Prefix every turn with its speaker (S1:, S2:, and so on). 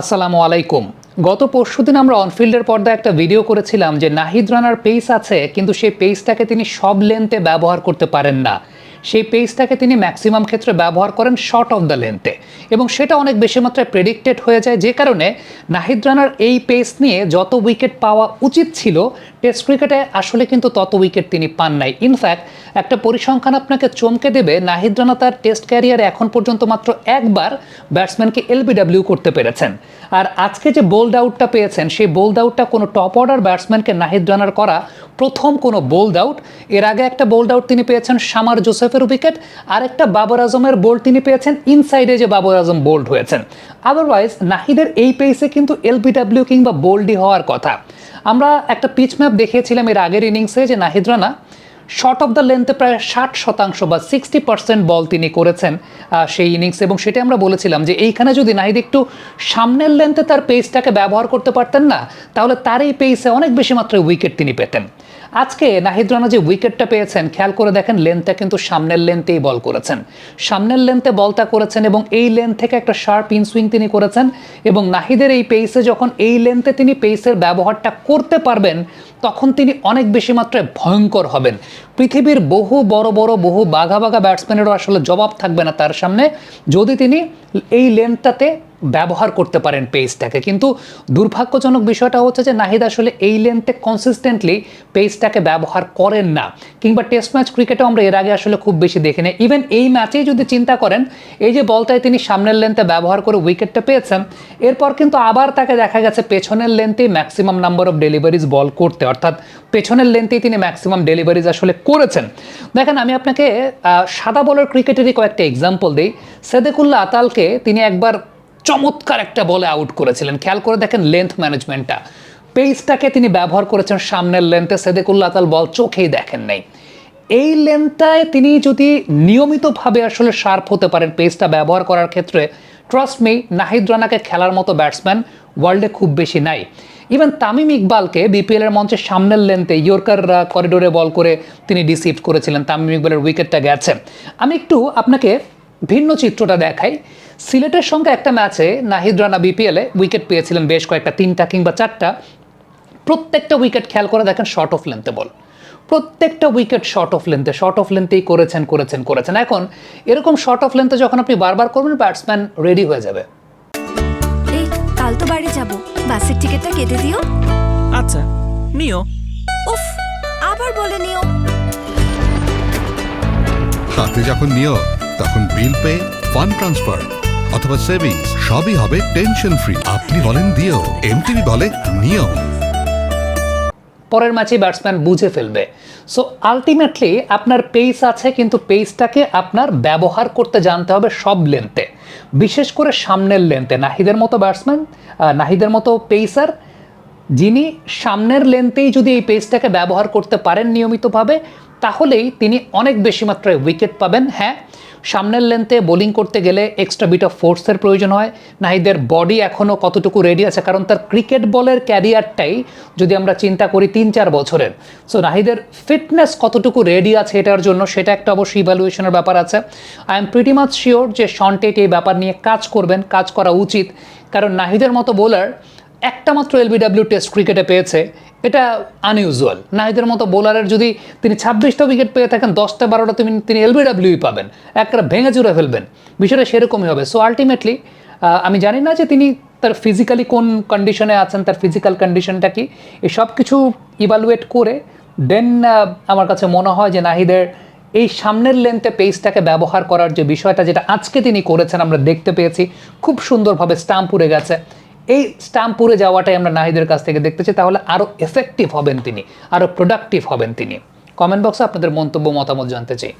S1: আসসালামু আলাইকুম। গত পরশুদিন আমরা অনফিল্ডের পর্দায় একটা ভিডিও করেছিলাম যে নাহিদ রানার পেস আছে, কিন্তু সেই পেসটাকে তিনি সব লেন্থে ব্যবহার করতে পারেন না। সেই পেসটাকে তিনি ম্যাক্সিমাম ক্ষেত্রে ব্যবহার করেন শর্ট অফ দ্য লেন্থে এবং সেটা অনেক বেশি মাত্রায় প্রেডিক্টেড হয়ে যায়। যে কারণে নাহিদ রানার এই পেস নিয়ে যত উইকেট পাওয়া উচিত ছিল টেস্ট ক্রিকেটে আসলে কিন্তু তত উইকেট তিনি পান নাই। ইনফ্যাক্ট একটা পরিসংখ্যান আপনাকে চমকে দেবে, নাহিদ রানা তার টেস্ট ক্যারিয়ারে এখন পর্যন্ত মাত্র একবার ব্যাটসম্যানকে এলবিডাব্লিউ করতে পেরেছেন। আর আজকে যে বোল্ড আউটটা পেয়েছেন, সেই বোল্ড আউটটা কোনো টপ অর্ডার ব্যাটসম্যানকে নাহিদ রানার করা প্রথম কোনো বোল্ড আউট এর আগে একটা বোল্ড আউট তিনি পেয়েছেন শামার জোসেফের উইকেট আর একটা বাবর আজমের বোল্ড তিনি পেয়েছেন ইনসাইডে যে বাবর আজম বোল্ড হয়েছেন। আদারওয়াইজ নাহিদের এই পেসে কিন্তু এলবিডাব্লিউ কিংবা বোল্ডই হওয়ার কথা। আমরা একটা পিচ ম্যাপ দেখিয়েছিলাম এর আগের ইনিংসে যে Nahid Rana short of the লেন্থে প্রায় ষাট শতাংশ বা সিক্সটি পার্সেন্ট বল তিনি করেছেন সেই ইনিংস এবং সেটা আমরা বলেছিলাম যে এইখানে যদি নাহিদ একটু সামনের লেন্থে তার পেসটাকে ব্যবহার করতে পারতেন না, তাহলে তার এই পেসে অনেক বেশি মাত্রায় উইকেট তিনি পেতেন। আজকে নাহিদ রানা যে উইকেটটা পেয়েছেন, খেয়াল করে দেখেন লেন্থটা কিন্তু সামনের লেন্থেই বল করেছেন। সামনের লেন্থে বলটা করেছেন এবং এই লেন্থ থেকে একটা শার্প ইনসুইং তিনি করেছেন এবং নাহিদের এই পেসে যখন এই লেন্থে তিনি পেসের ব্যবহারটা করতে পারবেন, তখন তিনি অনেক বেশি মাত্রায় ভয়ঙ্কর হবেন। পৃথিবীর বহু বড় বড়, বহু বাঘা বাঘা ব্যাটসম্যানেরও আসলে জবাব থাকবে না তার সামনে। যদি তিনি এই লেন্থটাতে ব্যবহার করতে পারেন পেজটাকে কিন্তু দুর্ভাগ্যজনক বিষয়টা হচ্ছে যে নাহিদ আসলে এই লেন্থে কনসিস্টেন্টলি পেজটাকে ব্যবহার করেন না। কিংবা টেস্ট ম্যাচ ক্রিকেটও আমরা এর আগে আসলে খুব বেশি দেখি না ইভেন এই ম্যাচেই যদি চিন্তা করেন, এই যে বলটায় তিনি সামনের লেন্থে ব্যবহার করে উইকেটটা পেয়েছেন, এরপর কিন্তু আবার তাকে দেখা গেছে পেছনের লেন্থেই maximum number of deliveries bowl করতে। অর্থাৎ পেছনের লেন্থেই তিনি ম্যাক্সিমাম ডেলিভারিজ আসলে করেছেন। দেখেন, আমি আপনাকে সাদা বলের ক্রিকেটেরই কয়েকটা এক্সাম্পল দিই। সেদেকুল্লা আতালকে তিনি একবার চমৎকার একটা বলে আউট করেছিলেন। খেয়াল করে দেখেন লেন্থ ম্যানেজমেন্টটা পেসটাকে তিনি ব্যবহার করেছেন সামনের লেন্থে সেদেকুল্লা আতাল বল চোখেই দেখেন নাই। এই লেন্থটায় তিনি যদি নিয়মিতভাবে আসলে শার্প হতে পারেন পেসটা ব্যবহার করার ক্ষেত্রে ট্রাস্ট মি নাহিদ রানাকে খেলার মতো ব্যাটসম্যান ওয়ার্ল্ডে খুব বেশি নাই। ইভেন তামিম ইকবালকে বিপিএলের মঞ্চে সামনের লেন্থে ইয়র্কার করিডোরে বল করে তিনি ডিসিভ করেছিলেন। তামিম ইকবালের উইকেটটা গেছে। আমি একটু আপনাকে ভিন্ন চিত্রটা দেখাই। সিলেটের সঙ্গে একটা ম্যাচে নাহিদ রানা বিপিএলে উইকেট পেয়েছিলেন বেশ কয়েকটা তিনটা কিংবা চারটা। প্রত্যেকটা উইকেট খেয়াল করে দেখেন শর্ট অফ লেন্থে বল। প্রত্যেকটা উইকেট শর্ট অফ লেন্থে শর্ট অফ লেন্থেই করেছেন করেছেন করেছেন। এখন এরকম শর্ট অফ লেন্থে যখন আপনি বারবার করবেন ব্যাটসম্যান রেডি হয়ে যাবে।
S2: কাল তো বাড়ি যাব। বাসের টিকিটটা কেটে দিও।
S3: আচ্ছা নিও।
S2: উফ আবার বলে নিও।
S4: হাতে যখন নিও তখন বিল পে ফান্ড ট্রান্সফার অথবা সেভিংস সবই হবে টেনশন ফ্রি আপনি বলেন দিও এমটিভি বলে নিও।
S1: পরের ম্যাচে ব্যাটসম্যান বুঝে ফেলবে। সো আলটিমেটলি আপনার পেস আছে, কিন্তু পেসটাকে আপনার ব্যবহার করতে জানতে হবে সব লেন্থে বিশেষ করে সামনের লেন্থে নাহিদের মতো ব্যাটসম্যান নাহিদের মতো পেসার যিনি সামনের লেন্থেই যদি এই পেসটাকে ব্যবহার করতে পারেন নিয়মিতভাবে তাহলেই তিনি অনেক বেশি মাত্রায় উইকেট পাবেন। হ্যাঁ সামনের লেন্থে বোলিং করতে গেলে এক্সট্রা বিট অফ ফোর্সের প্রয়োজন হয়। নাহিদের বডি এখনও কতটুকু রেডি আছে? কারণ তার ক্রিকেট বলের ক্যারিয়ারটাই যদি আমরা চিন্তা করি তিন চার বছরের। সো নাহিদের ফিটনেস কতটুকু রেডি আছে এটার জন্য সেটা একটা অবশ্যই ইভ্যালুয়েশনের ব্যাপার আছে। I am pretty much sure যে শন্টেট এই ব্যাপার নিয়ে কাজ করবেন, কাজ করা উচিত। কারণ নাহিদের মতো বোলার একটা মাত্র এলবিডাব্লিউ টেস্ট ক্রিকেটে পেয়েছে, এটা আনইউজুয়াল নাহিদের মতো বোলারের যদি তিনি ছাব্বিশটা উইকেট পেয়ে থাকেন, দশটা বারোটা তুমি তিনি এলবিডাব্লিউই পাবেন। একটা ভেঙে চুরে ফেলবেন। বিষয়টা সেরকমই হবে। সো আলটিমেটলি আমি জানি না যে তিনি তার ফিজিক্যালি কোন কন্ডিশনে আছেন, তার ফিজিক্যাল কন্ডিশনটা কি। এই সব কিছু ইভালুয়েট করে দেন আমার কাছে মনে হয় যে নাহিদের এই সামনের লেন্থে পেজটাকে ব্যবহার করার যে বিষয়টা, যেটা আজকে তিনি করেছেন, আমরা দেখতে পেয়েছি। খুব সুন্দরভাবে স্টাম্প উড়ে গেছে। এই স্ট্যাম্প পুরে যাওয়াটাই আমরা নাহিদের কাছ থেকে দেখতে চাই। তাহলে আরও এফেক্টিভ হবেন তিনি আরও প্রোডাক্টিভ হবেন তিনি। কমেন্ট বক্সে আপনাদের মন্তব্য, মতামত জানতে চাই।